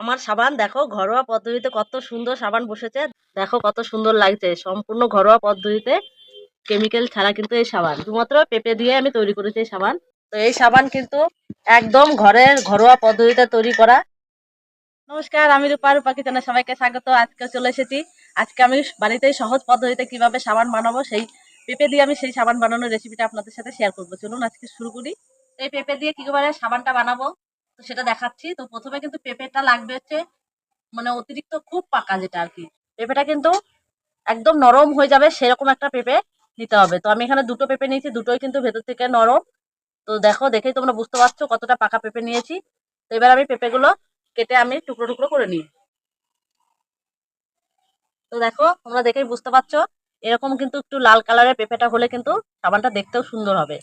আমার সাবান দেখো, ঘরোয়া পদ্ধতিতে কত সুন্দর সাবান বসেছে। দেখো কত সুন্দর লাগছে, সম্পূর্ণ ঘরোয়া পদ্ধতিতে কেমিক্যাল ছাড়া কিন্তু এই সাবান। শুধুমাত্র পেঁপে দিয়ে আমি তৈরি করেছি এই সাবান। তো এই সাবান কিন্তু একদম ঘরের ঘরোয়া পদ্ধতিতে তৈরি করা। নমস্কার, আমি রূপা রূপা কিচেনে সবাইকে স্বাগত। আজকে চলে এসেছি। আজকে আমি বাড়িতেই সহজ পদ্ধতিতে কীভাবে সাবান বানাবো, সেই পেঁপে দিয়ে আমি সেই সাবান বানানোর রেসিপিটা আপনাদের সাথে শেয়ার করব। চলুন আজকে শুরু করি। এই পেঁপে দিয়ে কীভাবে সাবানটা বানাবো? সেটা দেখাচ্ছি। তো প্রথমে কিন্তু পেঁপেটা লাগবে হচ্ছে মানে অতিরিক্ত খুব পাকা যেটা আর কি। পেঁপেটা কিন্তু একদম নরম হয়ে যাবে, সেরকম একটা পেঁপে নিতে হবে। তো আমি এখানে দুটো পেঁপে নিয়েছি, দুটোই কিন্তু ভেতর থেকে নরম। তো দেখো, দেখেই তোমরা বুঝতে পারছ কতটা পাকা পেঁপে নিয়েছি। তো এবার আমি পেঁপেগুলো কেটে আমি টুকরো টুকরো করে নিই। তো দেখো, তোমরা দেখেই বুঝতে পারছ, এরকম কিন্তু একটু লাল কালারের পেঁপেটা হলে কিন্তু সাবানটা দেখতেও সুন্দর হবে।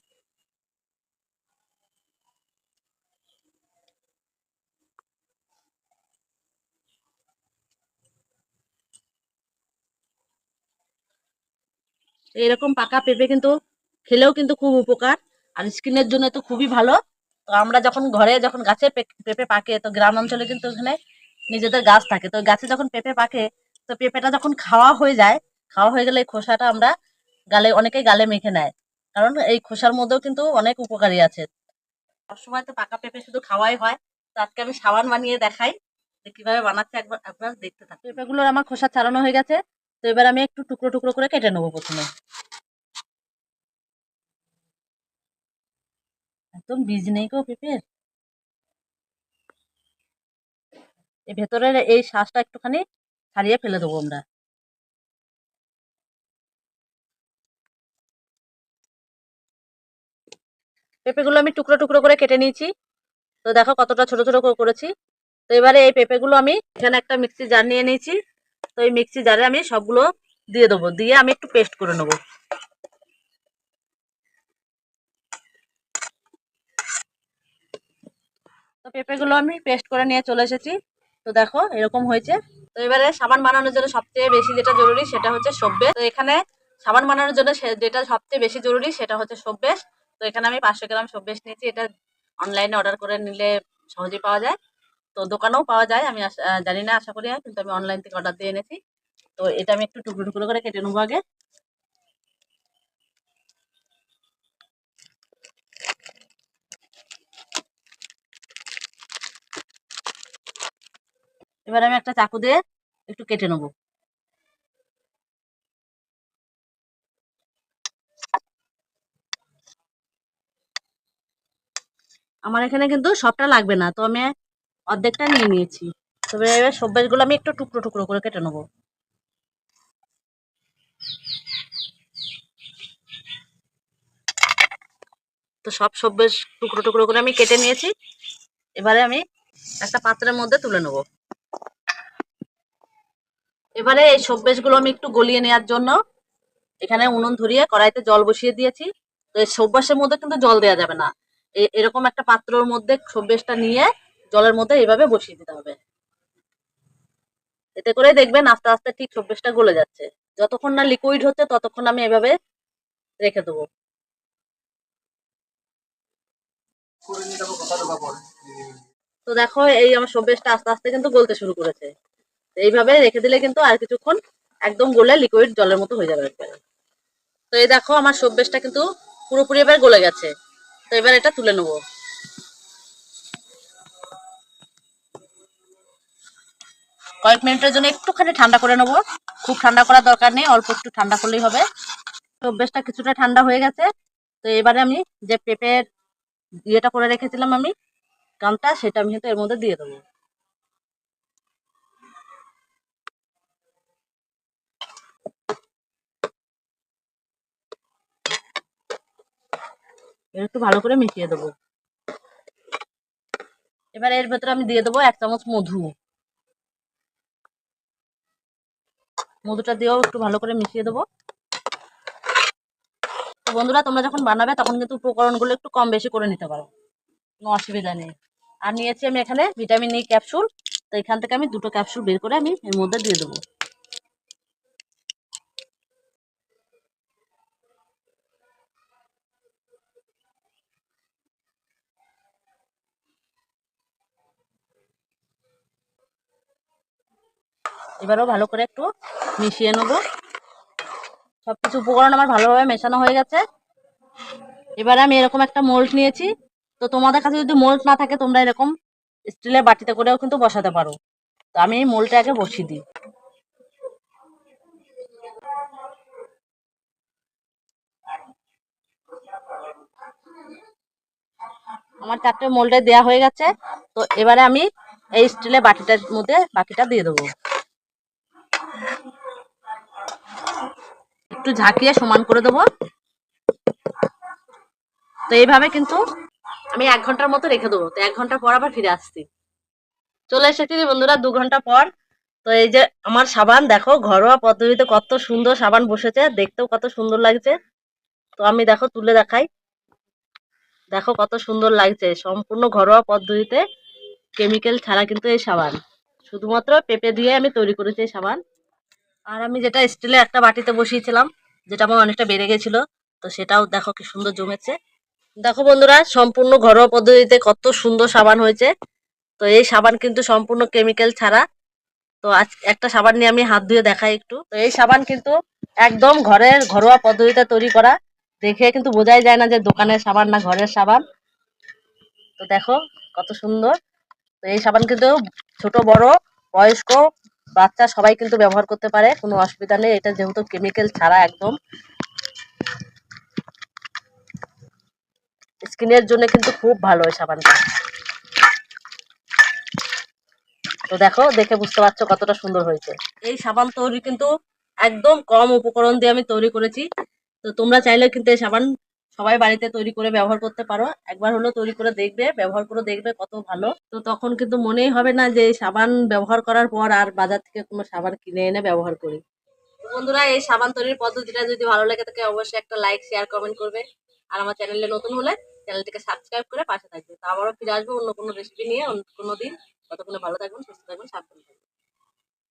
এরকম পাকা পেঁপে কিন্তু খেলেও কিন্তু খুব উপকার। আর স্কিনের জন্য তো খুবই ভালো। তো আমরা যখন ঘরে যখন গাছে পেঁপে পাকে, তো গ্রাম অঞ্চলে কিন্তু ওখানে নিজেদের গাছ থাকে। তো গাছে যখন পেঁপে পাকে, তো পেঁপেটা যখন খাওয়া হয়ে যায়, খাওয়া হয়ে গেলে এই খোসাটা আমরা গালে, অনেকেই গালে মেখে নেয়। কারণ এই খোসার মধ্যেও কিন্তু অনেক উপকারী আছে। সবসময় তো পাকা পেঁপে শুধু খাওয়াই হয়। তো আজকে আমি সাবান বানিয়ে দেখাই কীভাবে বানাচ্ছে একবার একবার দেখতে থাকুন পেঁপেগুলোর আমার খোসা ছাড়ানো হয়ে গেছে। তো এবার আমি একটু টুকরো টুকরো করে কেটে নেব প্রথমে। একদম বীজ নেই গো পেঁপের। এই ভেতরের এই শ্বাসটা একটুখানি ছাড়িয়ে ফেলে দেবো আমরা। পেঁপেগুলো আমি টুকরো টুকরো করে কেটে নিয়েছি। তো দেখো কতটা ছোট ছোট করে করেছি। তো এবারে এই পেঁপেগুলো আমি এখানে একটা মিক্সি জার নিয়ে নিয়েছি। তো এই মিক্সি জারে আমি সবগুলো দিয়ে দেবো। দিয়ে আমি একটু পেস্ট করে নেব। তো পেঁপেগুলো আমি পেস্ট করে নিয়ে চলে এসেছি। তো দেখো, এরকম হয়েছে। তো এবারে সাবান বানানোর জন্য সবচেয়ে বেশি যেটা জরুরি সেটা হচ্ছে সব্যে তো এখানে সাবান বানানোর জন্য যেটা সবচেয়ে বেশি জরুরি সেটা হচ্ছে সব্যেশ তো এখানে আমি পাঁচশো গ্রাম সব্যেশ নিয়েছি। এটা অনলাইনে অর্ডার করে নিলে সহজেই পাওয়া যায়। তো দোকানেও পাওয়া যায়, আমি জানি না, আশা করি কিন্তু আমি অনলাইন থেকে অর্ডার দিয়ে এনেছি। তো এটা আমি একটু টুকরো টুকরো করে কেটে নেব আগে। এবার আমি একটা চাকু দিয়ে একটু কেটে নেব। আমার এখানে কিন্তু সবটা লাগবে না, তো আমি অর্ধেকটা নিয়ে নিয়েছি। তবে এবার সব্যেশগুলো আমি একটু টুকরো টুকরো করে কেটে নেব। তো সব সব্যেশ টুকরো টুকরো করে আমি কেটে নিয়েছি। এবারে আমি একটা পাত্রের মধ্যে তুলে নেব। এবারে এই সব্যেশগুলো আমি একটু গলিয়ে নেওয়ার জন্য এখানে উনুন ধরিয়ে কড়াইতে জল বসিয়ে দিয়েছি। তো এই সব্যাসের মধ্যে কিন্তু জল দেওয়া যাবে না। এরকম একটা পাত্রর মধ্যে সব্যেশটা নিয়ে জলের মধ্যে এইভাবে বসিয়ে দিতে হবে। এতে করে দেখবেন আস্তে আস্তে ঠিক সব্যেশটা গলে যাচ্ছে। যতক্ষণ না লিকুইড হচ্ছে, ততক্ষণ আমি এভাবে রেখে দেবো। তো দেখো, এই আমার সব্যেশটা আস্তে আস্তে কিন্তু গলতে শুরু করেছে। এইভাবে রেখে দিলে কিন্তু আর কিছুক্ষণ একদম গলে লিকুইড জলের মতো হয়ে যাবে একবারে। তো এই দেখো, আমার সব্যেশটা কিন্তু পুরোপুরি এবার গলে গেছে। তো এবার এটা তুলে নেব। কয়েক মিনিটের জন্য একটুখানি ঠান্ডা করে নেব। খুব ঠান্ডা করার দরকার নেই, অল্প একটু ঠান্ডা করলেই হবে। সব্যেশটা কিছুটা ঠান্ডা হয়ে গেছে। তো এবারে আমি যে পেঁপের ইয়েটা করে রেখেছিলাম আমি, গামটা, সেটা আমি কিন্তু এর মধ্যে দিয়ে দেবো। একটু ভালো করে মিশিয়ে দেবো। এবার এর ভেতরে আমি দিয়ে দেবো এক চামচ মধু। মধুটা দিয়েও একটু ভালো করে মিশিয়ে দেবো। তো বন্ধুরা, তোমরা যখন বানাবে, তখন কিন্তু উপকরণগুলো একটু কম বেশি করে নিতে পারো। কোনো অসুবিধা নেই। আর নিয়েছি আমি এখানে ভিটামিন ই ক্যাপসুল। তো এখান থেকে আমি দুটো ক্যাপসুল বের করে আমি এর মধ্যে দিয়ে দেবো। এবারও ভালো করে একটু মিশিয়ে নেব। সবকিছু উপকরণ আমার ভালোভাবে মেশানো হয়ে গেছে। এবারে আমি এরকম একটা মোল্ড নিয়েছি। তো তোমাদের কাছে যদি মোল্ড না থাকে, তোমরা এরকম স্টিলের বাটিতে করেও কিন্তু বসাতে পারো। তো আমি এই মোল্ডটা আগে বসিয়ে দিই। আমার চারটে মোল্ডে দেওয়া হয়ে গেছে। তো এবারে আমি এই স্টিলের বাটিটার মধ্যে বাকিটা দিয়ে দেবো। একটু ঝাঁকিয়ে সমান করে দেবো। তো এইভাবে কিন্তু আমি এক ঘণ্টার মতো রেখে দেবো। তো এক ঘণ্টা পর আবার ফিরে আসছি। চলে এসেছি বন্ধুরা, দু ঘণ্টা পর। তো এই যে আমার সাবান, দেখো ঘরোয়া পদ্ধতিতে কত সুন্দর সাবান বসেছে। দেখতেও কত সুন্দর লাগছে। তো আমি দেখো তুলে দেখাই। দেখো কত সুন্দর লাগছে। সম্পূর্ণ ঘরোয়া পদ্ধতিতে কেমিক্যাল ছাড়া কিন্তু এই সাবান। শুধুমাত্র পেঁপে দিয়ে আমি তৈরি করেছি এই সাবান। আর আমি যেটা স্টিলে একটা বাটিতে বসিয়েছিলাম, যেটা আমার অনেকটা বেড়ে গেছিল, তো সেটাও দেখো কি সুন্দর জমেছে। দেখো বন্ধুরা, সম্পূর্ণ ঘরোয়া পদ্ধতিতে কত সুন্দর সাবান হয়েছে। তো এই সাবান কিন্তু সম্পূর্ণ কেমিক্যাল ছাড়া। তো আজ একটা সাবান নিয়ে আমি হাত ধুয়ে দেখাই একটু। তো এই সাবান কিন্তু একদম ঘরের ঘরোয়া পদ্ধতিতে তৈরি করা। দেখে কিন্তু বোঝাই যায় না যে দোকানের সাবান না ঘরের সাবান। তো দেখো কত সুন্দর। তো এই সাবান কিন্তু ছোট, বড়, বয়স্ক বাচ্চা সবাই কিন্তু ব্যবহার করতে পারে, কোনো অসুবিধা নেই। এটা যেহেতু কেমিক্যাল ছাড়া একদম। স্কিনের জন্য কিন্তু খুব ভালো এই সাবানটা। তো দেখো, দেখে বুঝতে পারছ কতটা সুন্দর হয়েছে। এই সাবান তৈরি কিন্তু একদম কম উপকরণ দিয়ে আমি তৈরি করেছি। তো তোমরা চাইলে কিন্তু এই সাবান সবাই বাড়িতে তৈরি করে ব্যবহার করতে পারো। একবার হলো তৈরি করে দেখবে, ব্যবহার করে দেখবে কত ভালো। তো তখন কিন্তু মনেই হবে না যে সাবান ব্যবহার করার পর আর বাজার থেকে কোনো সাবান কিনে এনে ব্যবহার করি। বন্ধুরা, এই সাবান তৈরির পদ্ধতিটা যদি ভালো লাগে থাকে, অবশ্যই একটা লাইক শেয়ার কমেন্ট করবে। আর আমার চ্যানেলে নতুন হলে চ্যানেলটিকে সাবস্ক্রাইব করে পাশে থাকবে। তো আবারও ফিরে আসব অন্য কোনো রেসিপি নিয়ে অন্য কোনো দিন। ততক্ষণে ভালো থাকবেন, সুস্থ থাকবেন, সাবধান থাকবেন।